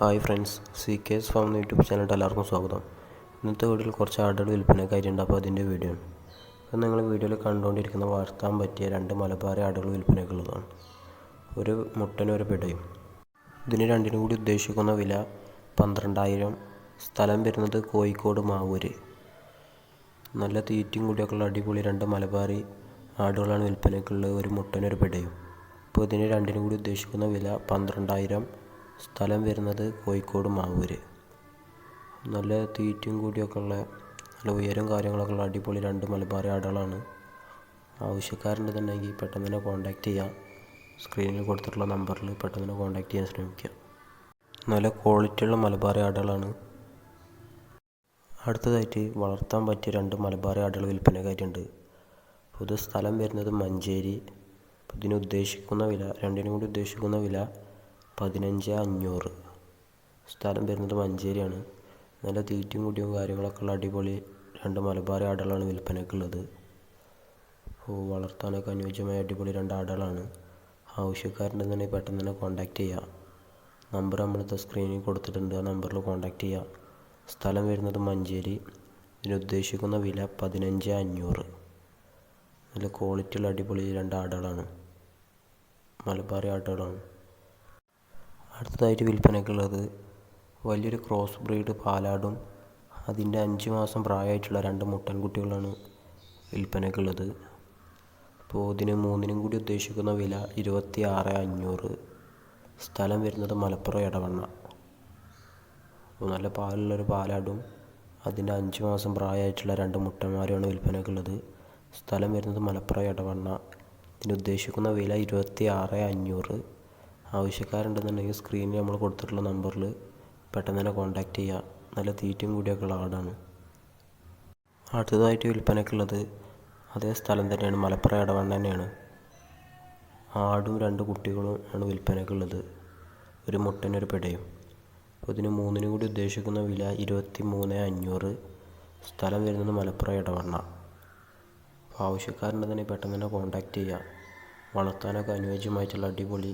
Hi friends C K S farm YouTube ചാനലിൽ എല്ലാവർക്കും സ്വാഗതം. ഇന്നത്തെ വീഡിയോയിൽ കുറച്ച് ആടുകൾ വിൽപ്പനക്കായിട്ടുണ്ട് അപ്പോൾ അതിന്റെ വീഡിയോ ആണ്. അപ്പോൾ നിങ്ങൾ വീഡിയോയിൽ കണ്ടുകൊണ്ടിരിക്കുന്ന വളർത്താൻ പറ്റിയ രണ്ട് മലബാറി ആടുകൾ വിൽപ്പനയ്ക്കുള്ളതാണ് ഒരു മുട്ടനും ഒരു പിടയും. ഇതിന് രണ്ടിനും കൂടി ഉദ്ദേശിക്കുന്ന വില പന്ത്രണ്ടായിരം. സ്ഥലം വരുന്നത് കോഴിക്കോട് മാവൂര്. നല്ല തീറ്റയും കൂടിയൊക്കെയുള്ള അടിപൊളി രണ്ട് മലബാറി ആടുകളാണ് വിൽപ്പനയ്ക്കുള്ളത് ഒരു മുട്ടനും ഒരു പിടയും. അപ്പോൾ ഇതിന് രണ്ടിനും കൂടി ഉദ്ദേശിക്കുന്ന വില പന്ത്രണ്ടായിരം. സ്ഥലം വരുന്നത് കോഴിക്കോട് മാവൂര്. നല്ല തീറ്റയും കൂടിയൊക്കെ ഉള്ള നല്ല ഉയരം കാര്യങ്ങളൊക്കെ ഉള്ള അടിപൊളി രണ്ട് മലബാറി ആടുകളാണ്. ആവശ്യക്കാരുണ്ടെന്നുണ്ടെങ്കിൽ പെട്ടെന്ന് തന്നെ കോൺടാക്ട് ചെയ്യാം. സ്ക്രീനിൽ കൊടുത്തിട്ടുള്ള നമ്പറിൽ പെട്ടെന്ന് തന്നെ കോൺടാക്ട് ചെയ്യാൻ ശ്രമിക്കുക. നല്ല ക്വാളിറ്റിയുള്ള മലബാറി ആടുകളാണ്. അടുത്തതായിട്ട് വളർത്താൻ പറ്റിയ രണ്ട് മലബാറി ആടുകൾ വിൽപ്പനക്കായിട്ടുണ്ട് പുതു സ്ഥലം വരുന്നത് മഞ്ചേരി. ഇതിന് ഉദ്ദേശിക്കുന്ന വില രണ്ടിനും കൂടി ഉദ്ദേശിക്കുന്ന വില പതിനഞ്ച് അഞ്ഞൂറ്. സ്ഥലം വരുന്നത് മഞ്ചേരിയാണ്. നല്ല തീറ്റയും കുടിയും കാര്യങ്ങളൊക്കെ ഉള്ള അടിപൊളി രണ്ട് മലബാറി ആടുകളാണ് വിൽപ്പനയ്ക്കുള്ളത് വളർത്താനൊക്കെ അനുയോജ്യമായ അടിപൊളി രണ്ട് ആടുകളാണ്. ആവശ്യക്കാരുണ്ടെന്നുണ്ടെങ്കിൽ പെട്ടെന്ന് തന്നെ കോൺടാക്റ്റ് ചെയ്യുക നമ്പർ നമ്മളിത് സ്ക്രീനിൽ കൊടുത്തിട്ടുണ്ട്. ആ നമ്പറിൽ കോൺടാക്റ്റ് ചെയ്യുക സ്ഥലം വരുന്നത് മഞ്ചേരി. ഇതിന് ഉദ്ദേശിക്കുന്ന വില പതിനഞ്ച് അഞ്ഞൂറ്. നല്ല ക്വാളിറ്റിയുള്ള അടിപൊളി രണ്ട് ആടുകളാണ്. മലബാറി ആടുകളാണ്. അടുത്തതായിട്ട് വിൽപ്പനയ്ക്കുള്ളത് വലിയൊരു ക്രോസ് ബ്രീഡ് പാലാടും. അതിന്റെ അഞ്ച് മാസം പ്രായമായിട്ടുള്ള രണ്ട് മുട്ടൻകുട്ടികളാണ് വിൽപ്പനയ്ക്കുള്ളത് അപ്പോൾ ഇതിന് മൂന്നിനും കൂടി ഉദ്ദേശിക്കുന്ന വില ഇരുപത്തി ആറ് അഞ്ഞൂറ്. സ്ഥലം വരുന്നത് മലപ്പുറം ഇടവണ്ണ അപ്പോൾ നല്ല പാലുള്ളൊരു പാലാടും. അതിന്റെ അഞ്ച് മാസം പ്രായമായിട്ടുള്ള രണ്ട് മുട്ടന്മാരുമാണ് വിൽപ്പനയ്ക്കുള്ളത് സ്ഥലം വരുന്നത് മലപ്പുറം ഇടവണ്ണ ഇതിന് ഉദ്ദേശിക്കുന്ന വില ഇരുപത്തി ആറ് അഞ്ഞൂറ്. ആവശ്യക്കാരുണ്ടെന്നുണ്ടെങ്കിൽ സ്ക്രീനിൽ നമ്മൾ കൊടുത്തിട്ടുള്ള നമ്പറിൽ പെട്ടെന്ന് തന്നെ കോൺടാക്ട് ചെയ്യുക നല്ല തീറ്റയും കൂടിയൊക്കെ ഉള്ള ആടാണ് അടുത്തതായിട്ട് വിൽപ്പനയ്ക്കുള്ളത് അതേ സ്ഥലം തന്നെയാണ്. മലപ്പുറം ഇടവണ്ണ തന്നെയാണ്. ആടും രണ്ട് കുട്ടികളും ആണ് വിൽപ്പനയ്ക്കുള്ളത്. ഒരു മുട്ടനും ഒരു പിടയും. അപ്പോൾ ഇതിന് മൂന്നിനും കൂടി ഉദ്ദേശിക്കുന്ന വില ഇരുപത്തി മൂന്ന് അഞ്ഞൂറ്. സ്ഥലം വരുന്നത് മലപ്പുറം ഇടവണ്ണ അപ്പോൾ ആവശ്യക്കാരുണ്ടെന്നുണ്ടെങ്കിൽ പെട്ടെന്ന് തന്നെ കോൺടാക്റ്റ് ചെയ്യുക വളർത്താനൊക്കെ അനുയോജ്യമായിട്ടുള്ള അടിപൊളി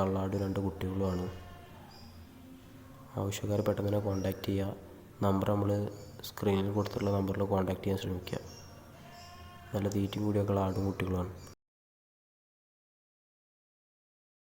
തള്ളാട് രണ്ട് കുട്ടികളുമാണ്. ആവശ്യക്കാർ പെട്ടെന്ന് തന്നെ കോൺടാക്റ്റ് ചെയ്യുക നമ്പർ നമ്മൾ സ്ക്രീനിൽ കൊടുത്തിട്ടുള്ള നമ്പറിൽ കോൺടാക്റ്റ് ചെയ്യാൻ ശ്രമിക്കുക നല്ല തീറ്റയും കൂടിയൊക്കെ ഉള്ള ആടും കുട്ടികളുമാണ്.